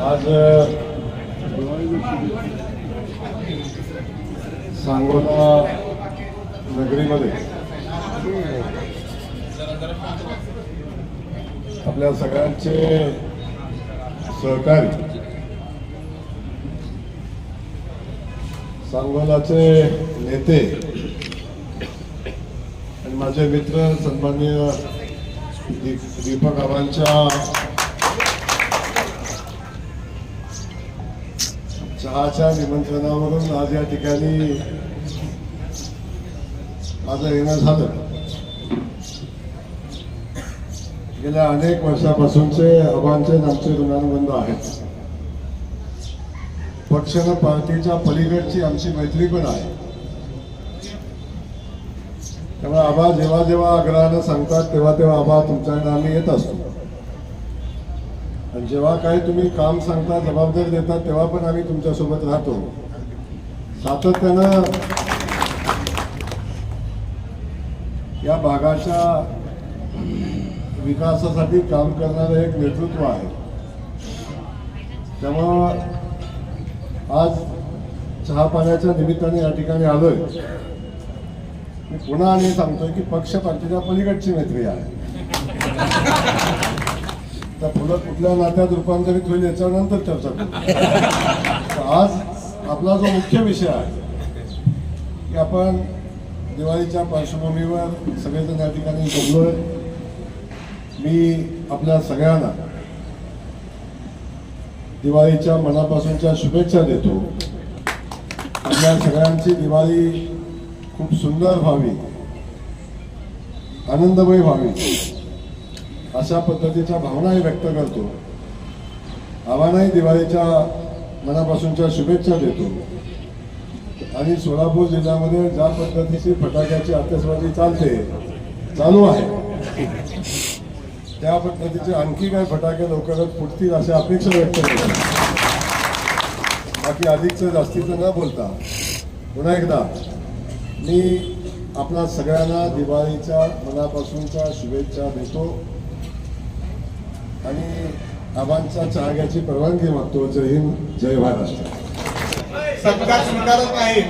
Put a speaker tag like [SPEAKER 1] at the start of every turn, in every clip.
[SPEAKER 1] आज सांगोला नगरीमध्ये आपल्या सगळ्यांचे सहकारी सांगोलाचे नेते आणि माझे मित्र सन्माननीय दीपक आव्हांच्या चहाच्या निमंत्रणावरून आज या ठिकाणी माझं येणं झालं. गेल्या अनेक वर्षापासूनचे आव्हानचे आमचे ऋणानुबंध आहेत. पक्ष पार्टीच्या पलीकडची आमची मैत्री पण आहे. त्यामुळे आबा जेव्हा जेव्हा आग्रहानं सांगतात तेव्हा तेव्हा आबा तुमच्याकडे आम्ही येत असतो. आणि जेव्हा काही तुम्ही काम सांगता जबाबदारी देता तेव्हा पण आम्ही तुमच्यासोबत राहतो. सातत्यानं या भागाच्या विकासासाठी काम करणारं एक नेतृत्व आहे. त्यामुळं आज चहा पाण्याच्या निमित्ताने या ठिकाणी आलोय. मी पुन्हा आणि सांगतोय की पक्ष पार्टीच्या पलीकडची मैत्री आहे. त्या फुलं कुठल्या नात्यात रूपांतरित होईल याच्यानंतर चर्चा आज आपला जो मुख्य विषय आहे की आपण दिवाळीच्या पार्श्वभूमीवर सगळेजण या ठिकाणी जमलोय मी आपल्या सगळ्यांना दिवाळीच्या मनापासूनच्या शुभेच्छा देतो. आपल्या सगळ्यांची दिवाळी खूप सुंदर व्हावी आनंदमय व्हावी. अशा पद्धतीच्या भावनाही व्यक्त करतो. आव्हानही दिवाळीच्या मनापासूनच्या शुभेच्छा देतो. आणि सोलापूर जिल्ह्यामध्ये ज्या पद्धतीची फटाक्याची आतषबाजी चालते चालू आहे. त्या पद्धतीचे आणखी काही फटाके लवकरच फुटतील अशा अपेक्षा व्यक्त करतो. बाकी अधिकचं जास्तीचं न बोलता पुन्हा एकदा मी आपल्या सगळ्यांना दिवाळीच्या मनापासूनच्या शुभेच्छा देतो. आणि आबांच्या चहाग्याची परवानगी मागतो. जय हिंद जय महाराष्ट्र.
[SPEAKER 2] सत्कार स्वीकारत नाही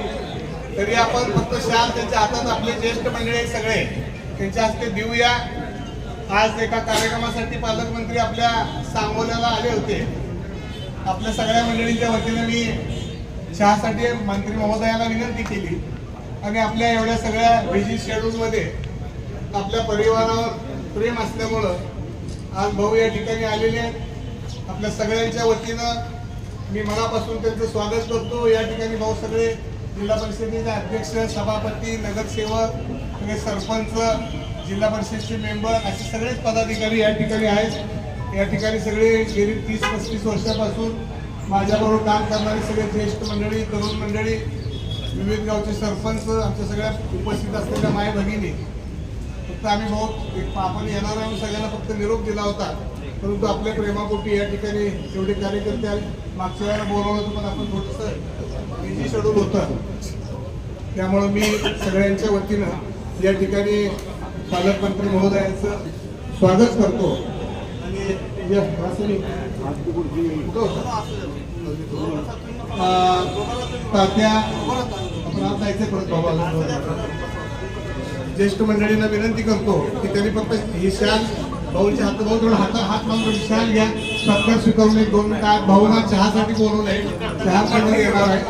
[SPEAKER 2] तरी आपण फक्त शाल त्यांच्या हातात आपले ज्येष्ठ मंडळी सगळे. त्यांच्या हस्ते देऊया. आज एका कार्यक्रमासाठी पालकमंत्री आपल्या सांगोल्याला आले होते. आपल्या सगळ्या मंडळींच्या वतीने मी चहासाठी मंत्री महोदयाला विनंती केली. आणि आपल्या एवढ्या सगळ्या बिझी शेड्यूलमध्ये आपल्या परिवारावर प्रेम असल्यामुळं आज भाऊ या ठिकाणी आलेले आहेत. आपल्या सगळ्यांच्या वतीनं मी मनापासून त्यांचं स्वागत करतो. या ठिकाणी भाऊ सगळे जिल्हा परिषदेचे अध्यक्ष सभापती नगरसेवक सगळे सरपंच जिल्हा परिषदचे मेंबर असे सगळेच पदाधिकारी या ठिकाणी आहेत. या ठिकाणी सगळे गेली तीस पस्तीस वर्षापासून माझ्याबरोबर काम करणारे सगळे ज्येष्ठ मंडळी तरुण मंडळी विविध गावचे सरपंच आमच्या सगळ्या उपस्थित असलेल्या माय भगिनी तर आम्ही बहुत एक आपण येणार म्हणून सगळ्यांना फक्त निरोप दिला होता. परंतु आपल्या प्रेमापोटी या ठिकाणी एवढे कार्यकर्ते आले. मागच्या वेळेला बोलवलं होतं पण आपण थोडंसं बिझी शेड्यूल होतं. त्यामुळं मी सगळ्यांच्या वतीनं या ठिकाणी पालकमंत्री महोदयांचं स्वागत करतो. आणि तात्या आपण आज जायचंय परत बाबा ज्येष्ठ मंडळींना विनंती करतो की त्यांनी फक्त ही शाल भाऊच्या हात भाऊ थोडं हात हात मागून शाल घ्या. सत्कार स्वीकारून एक दोन मिनिटात भाऊना चहासाठी बोलवलंय चहा पण येणार आहे.